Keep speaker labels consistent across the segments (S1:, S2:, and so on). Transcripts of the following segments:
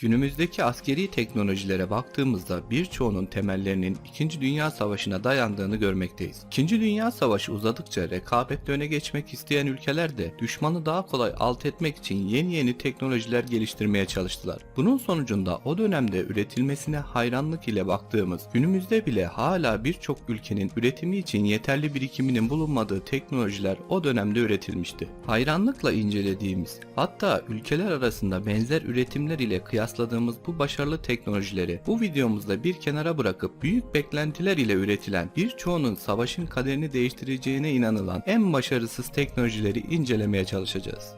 S1: Günümüzdeki askeri teknolojilere baktığımızda birçoğunun temellerinin 2. Dünya Savaşı'na dayandığını görmekteyiz. 2. Dünya Savaşı uzadıkça rekabette öne geçmek isteyen ülkeler de düşmanı daha kolay alt etmek için yeni yeni teknolojiler geliştirmeye çalıştılar. Bunun sonucunda o dönemde üretilmesine hayranlık ile baktığımız, günümüzde bile hala birçok ülkenin üretimi için yeterli birikiminin bulunmadığı teknolojiler o dönemde üretilmişti. Hayranlıkla incelediğimiz, hatta ülkeler arasında benzer üretimler ile kıyasladığımız bu başarılı teknolojileri bu videomuzda bir kenara bırakıp büyük beklentiler ile üretilen birçoğunun savaşın kaderini değiştireceğine inanılan en başarısız teknolojileri incelemeye çalışacağız.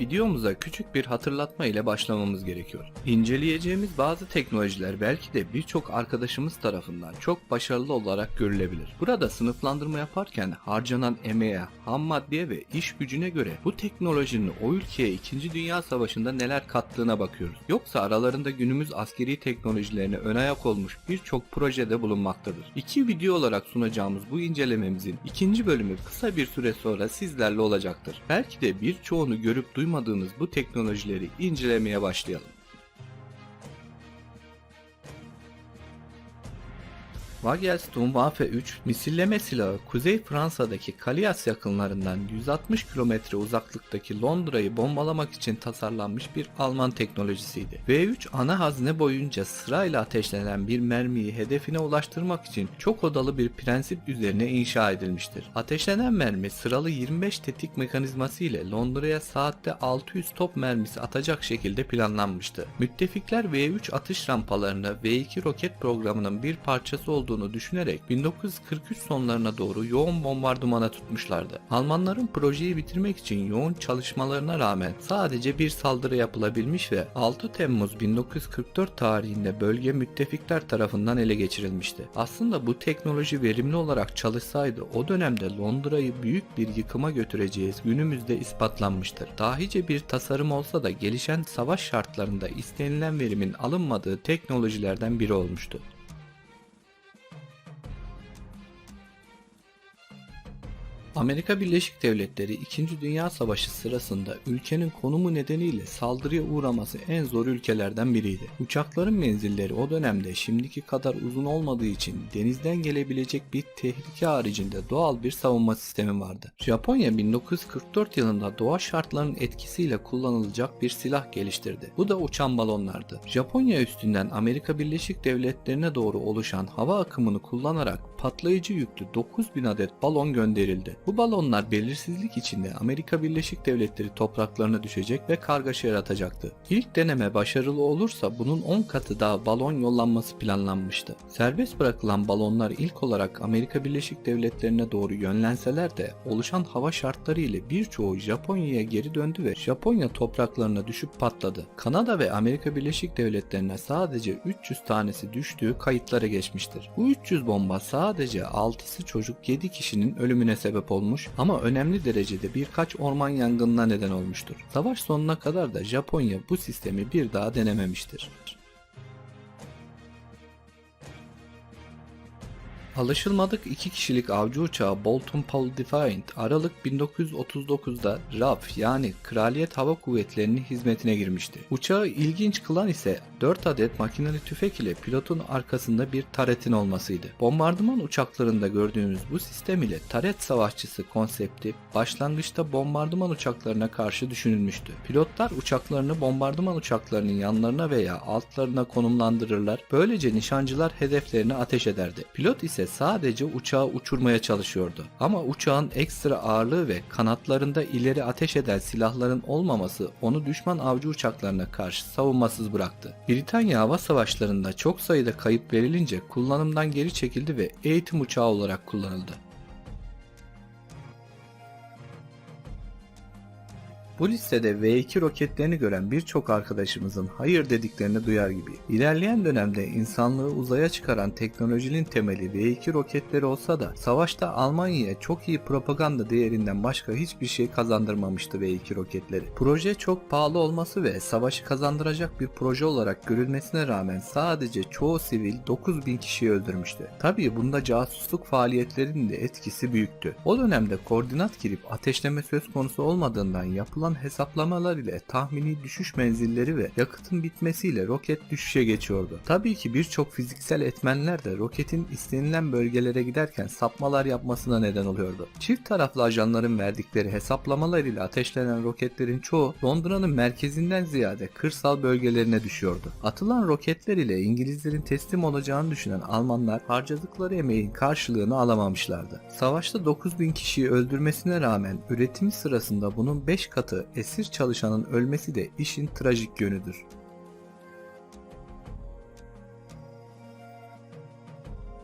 S1: Videomuza küçük bir hatırlatma ile başlamamız gerekiyor. İnceleyeceğimiz bazı teknolojiler belki de birçok arkadaşımız tarafından çok başarılı olarak görülebilir. Burada sınıflandırma yaparken harcanan emeğe, ham maddeye ve iş gücüne göre bu teknolojinin o ülkeye 2. Dünya Savaşı'nda neler kattığına bakıyoruz. Yoksa aralarında günümüz askeri teknolojilerine ön ayak olmuş birçok projede bulunmaktadır. İki video olarak sunacağımız bu incelememizin ikinci bölümü kısa bir süre sonra sizlerle olacaktır. Belki de birçoğunu görüp duymadığınız bu teknolojileri incelemeye başlayalım. Wagelstone Waffe 3 misilleme silahı Kuzey Fransa'daki Kalias yakınlarından 160 kilometre uzaklıktaki Londra'yı bombalamak için tasarlanmış bir Alman teknolojisiydi. V3 ana hazne boyunca sırayla ateşlenen bir mermiyi hedefine ulaştırmak için çok odalı bir prensip üzerine inşa edilmiştir. Ateşlenen mermi sıralı 25 tetik mekanizması ile Londra'ya saatte 600 top mermisi atacak şekilde planlanmıştı. Müttefikler V3 atış rampalarını V2 roket programının bir parçası olduğunu düşünerek 1943 sonlarına doğru yoğun bombardımana tutmuşlardı. Almanların projeyi bitirmek için yoğun çalışmalarına rağmen sadece bir saldırı yapılabilmiş ve 6 Temmuz 1944 tarihinde bölge müttefikler tarafından ele geçirilmişti. Aslında bu teknoloji verimli olarak çalışsaydı o dönemde Londra'yı büyük bir yıkıma götüreceğiz günümüzde ispatlanmıştır. Dahice bir tasarım olsa da gelişen savaş şartlarında istenilen verimin alınmadığı teknolojilerden biri olmuştu. Amerika Birleşik Devletleri 2. Dünya Savaşı sırasında ülkenin konumu nedeniyle saldırıya uğraması en zor ülkelerden biriydi. Uçakların menzilleri o dönemde şimdiki kadar uzun olmadığı için denizden gelebilecek bir tehlike haricinde doğal bir savunma sistemi vardı. Japonya 1944 yılında doğa şartlarının etkisiyle kullanılacak bir silah geliştirdi. Bu da uçan balonlardı. Japonya üstünden Amerika Birleşik Devletleri'ne doğru oluşan hava akımını kullanarak patlayıcı yüklü 9000 adet balon gönderildi. Bu balonlar belirsizlik içinde Amerika Birleşik Devletleri topraklarına düşecek ve kargaşa yaratacaktı. İlk deneme başarılı olursa bunun 10 katı daha balon yollanması planlanmıştı. Serbest bırakılan balonlar ilk olarak Amerika Birleşik Devletleri'ne doğru yönlenseler de oluşan hava şartları ile birçoğu Japonya'ya geri döndü ve Japonya topraklarına düşüp patladı. Kanada ve Amerika Birleşik Devletleri'ne sadece 300 tanesi düştüğü kayıtlara geçmiştir. Bu 300 bomba sadece 6'sı çocuk 7 kişinin ölümüne sebep olmuş ama önemli derecede birkaç orman yangınına neden olmuştur. Savaş sonuna kadar da Japonya bu sistemi bir daha denememiştir. Alışılmadık iki kişilik avcı uçağı Bolton Paul Defiant Aralık 1939'da RAF yani Kraliyet Hava Kuvvetleri'nin hizmetine girmişti. Uçağı ilginç kılan ise 4 adet makineli tüfek ile pilotun arkasında bir taretin olmasıydı. Bombardıman uçaklarında gördüğümüz bu sistem ile taret savaşçısı konsepti başlangıçta bombardıman uçaklarına karşı düşünülmüştü. Pilotlar uçaklarını bombardıman uçaklarının yanlarına veya altlarına konumlandırırlar. Böylece nişancılar hedeflerini ateş ederdi. Pilot ise sadece uçağı uçurmaya çalışıyordu. Ama uçağın ekstra ağırlığı ve kanatlarında ileri ateş eden silahların olmaması onu düşman avcı uçaklarına karşı savunmasız bıraktı. Britanya hava savaşlarında çok sayıda kayıp verilince kullanımdan geri çekildi ve eğitim uçağı olarak kullanıldı. Bu listede V2 roketlerini gören birçok arkadaşımızın hayır dediklerini duyar gibi. İlerleyen dönemde insanlığı uzaya çıkaran teknolojinin temeli V2 roketleri olsa da savaşta Almanya'ya çok iyi propaganda değerinden başka hiçbir şey kazandırmamıştı V2 roketleri. Proje çok pahalı olması ve savaşı kazandıracak bir proje olarak görülmesine rağmen sadece çoğu sivil 9000 kişiyi öldürmüştü. Tabii bunda casusluk faaliyetlerinin de etkisi büyüktü. O dönemde koordinat girip ateşleme söz konusu olmadığından yapılan hesaplamalar ile tahmini düşüş menzilleri ve yakıtın bitmesiyle roket düşüşe geçiyordu. Tabii ki birçok fiziksel etmenler de roketin istenilen bölgelere giderken sapmalar yapmasına neden oluyordu. Çift taraflı ajanların verdikleri hesaplamalar ile ateşlenen roketlerin çoğu Londra'nın merkezinden ziyade kırsal bölgelerine düşüyordu. Atılan roketler ile İngilizlerin teslim olacağını düşünen Almanlar harcadıkları emeğin karşılığını alamamışlardı. Savaşta 9000 kişiyi öldürmesine rağmen üretimi sırasında bunun 5 katı esir çalışanın ölmesi de işin trajik yönüdür.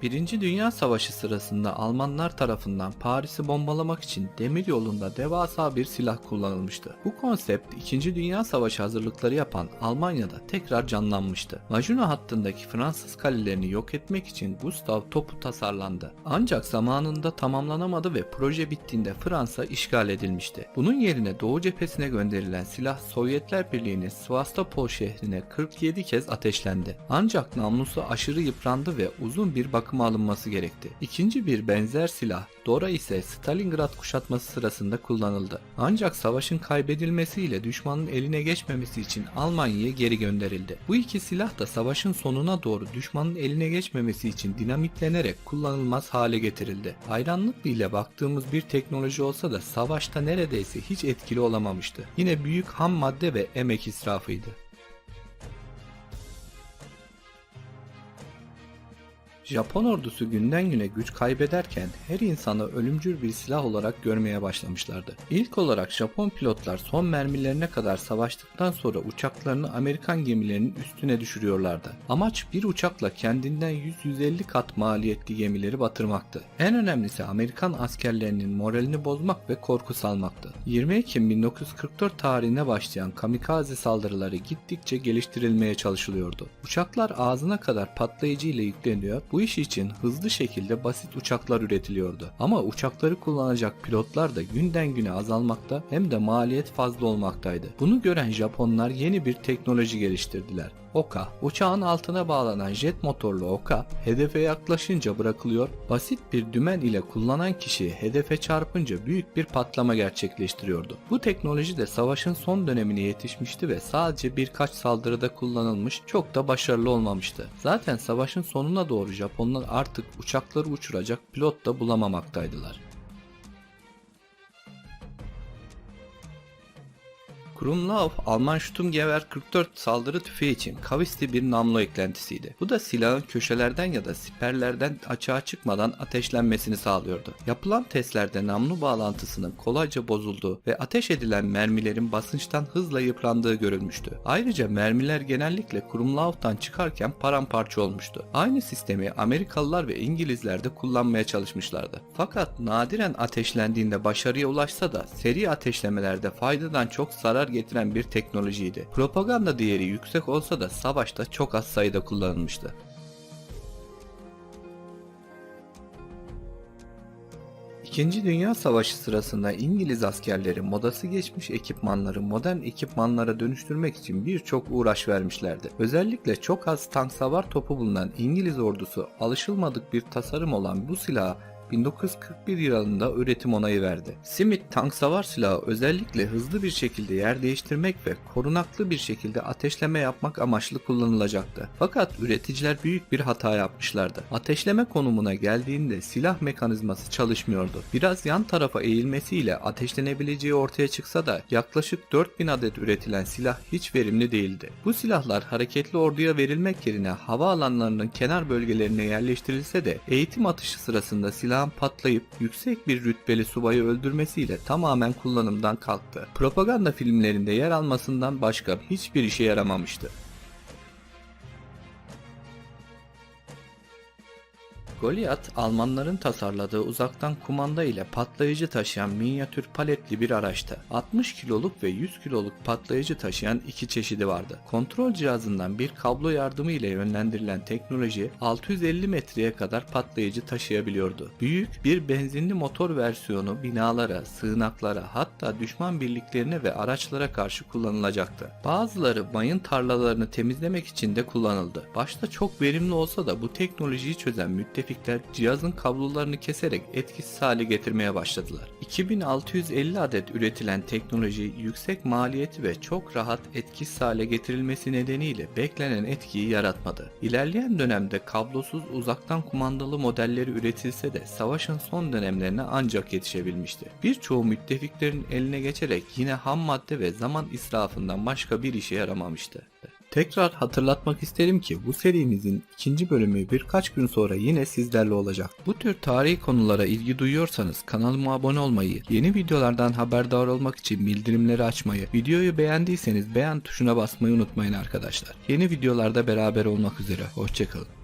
S1: Birinci Dünya Savaşı sırasında Almanlar tarafından Paris'i bombalamak için demir yolunda devasa bir silah kullanılmıştı. Bu konsept 2. Dünya Savaşı hazırlıkları yapan Almanya'da tekrar canlanmıştı. Maginot hattındaki Fransız kalelerini yok etmek için Gustav topu tasarlandı. Ancak zamanında tamamlanamadı ve proje bittiğinde Fransa işgal edilmişti. Bunun yerine Doğu cephesine gönderilen silah Sovyetler Birliği'nin Svastopol şehrine 47 kez ateşlendi. Ancak namlusu aşırı yıprandı ve uzun bir bakıma alınması gerekti. İkinci bir benzer silah Dora ise Stalingrad kuşatması sırasında kullanıldı. Ancak savaşın kaybedilmesiyle düşmanın eline geçmemesi için Almanya'ya geri gönderildi. Bu iki silah da savaşın sonuna doğru düşmanın eline geçmemesi için dinamitlenerek kullanılmaz hale getirildi. Hayranlık ile baktığımız bir teknoloji olsa da savaşta neredeyse hiç etkili olamamıştı. Yine büyük ham madde ve emek israfıydı. Japon ordusu günden güne güç kaybederken her insanı ölümcül bir silah olarak görmeye başlamışlardı. İlk olarak Japon pilotlar son mermilerine kadar savaştıktan sonra uçaklarını Amerikan gemilerinin üstüne düşürüyorlardı. Amaç bir uçakla kendinden 100-150 kat maliyetli gemileri batırmaktı. En önemlisi Amerikan askerlerinin moralini bozmak ve korku salmaktı. 20 Ekim 1944 tarihine başlayan kamikaze saldırıları gittikçe geliştirilmeye çalışılıyordu. Uçaklar ağzına kadar patlayıcı ile yükleniyor, bu iş için hızlı şekilde basit uçaklar üretiliyordu. Ama uçakları kullanacak pilotlar da günden güne azalmakta hem de maliyet fazla olmaktaydı. Bunu gören Japonlar yeni bir teknoloji geliştirdiler. Oka, uçağın altına bağlanan jet motorlu oka hedefe yaklaşınca bırakılıyor, basit bir dümen ile kullanan kişi hedefe çarpınca büyük bir patlama gerçekleştiriyordu. Bu teknoloji de savaşın son dönemine yetişmişti ve sadece birkaç saldırıda kullanılmış, çok da başarılı olmamıştı. Zaten savaşın sonuna doğru Japonlar artık uçakları uçuracak pilot da bulamamaktaydılar. Krumlauf, Alman Sturmgewehr 44 saldırı tüfeği için kavisli bir namlu eklentisiydi. Bu da silahın köşelerden ya da siperlerden açığa çıkmadan ateşlenmesini sağlıyordu. Yapılan testlerde namlu bağlantısının kolayca bozulduğu ve ateş edilen mermilerin basınçtan hızla yıprandığı görülmüştü. Ayrıca mermiler genellikle Krumlauf'tan çıkarken paramparça olmuştu. Aynı sistemi Amerikalılar ve İngilizler de kullanmaya çalışmışlardı. Fakat nadiren ateşlendiğinde başarıya ulaşsa da seri ateşlemelerde faydadan çok zarar getiren bir teknolojiydi. Propaganda değeri yüksek olsa da savaşta çok az sayıda kullanılmıştı. İkinci Dünya Savaşı sırasında İngiliz askerleri modası geçmiş ekipmanları modern ekipmanlara dönüştürmek için birçok uğraş vermişlerdi. Özellikle çok az tank savar topu bulunan İngiliz ordusu alışılmadık bir tasarım olan bu silahı 1941 yılında üretim onayı verdi. Smith tank savar silahı özellikle hızlı bir şekilde yer değiştirmek ve korunaklı bir şekilde ateşleme yapmak amaçlı kullanılacaktı. Fakat üreticiler büyük bir hata yapmışlardı. Ateşleme konumuna geldiğinde silah mekanizması çalışmıyordu. Biraz yan tarafa eğilmesiyle ateşlenebileceği ortaya çıksa da yaklaşık 4000 adet üretilen silah hiç verimli değildi. Bu silahlar hareketli orduya verilmek yerine havaalanlarının kenar bölgelerine yerleştirilse de eğitim atışı sırasında silah silahın patlayıp yüksek bir rütbeli subayı öldürmesiyle tamamen kullanımdan kalktı. Propaganda filmlerinde yer almasından başka hiçbir işe yaramamıştı. Goliath, Almanların tasarladığı uzaktan kumanda ile patlayıcı taşıyan minyatür paletli bir araçtı. 60 kiloluk ve 100 kiloluk patlayıcı taşıyan iki çeşidi vardı. Kontrol cihazından bir kablo yardımı ile yönlendirilen teknoloji 650 metreye kadar patlayıcı taşıyabiliyordu. Büyük bir benzinli motor versiyonu binalara, sığınaklara hatta düşman birliklerine ve araçlara karşı kullanılacaktı. Bazıları mayın tarlalarını temizlemek için de kullanıldı. Başta çok verimli olsa da bu teknolojiyi çözen müttefikler cihazın kablolarını keserek etkisiz hale getirmeye başladılar. 2650 adet üretilen teknoloji yüksek maliyeti ve çok rahat etkisiz hale getirilmesi nedeniyle beklenen etkiyi yaratmadı. İlerleyen dönemde kablosuz uzaktan kumandalı modelleri üretilse de savaşın son dönemlerine ancak yetişebilmişti. Birçoğu müttefiklerin eline geçerek yine ham madde ve zaman israfından başka bir işe yaramamıştı. Tekrar hatırlatmak isterim ki bu serimizin ikinci bölümü birkaç gün sonra yine sizlerle olacak. Bu tür tarihi konulara ilgi duyuyorsanız kanalıma abone olmayı, yeni videolardan haberdar olmak için bildirimleri açmayı, videoyu beğendiyseniz beğen tuşuna basmayı unutmayın arkadaşlar. Yeni videolarda beraber olmak üzere, hoşçakalın.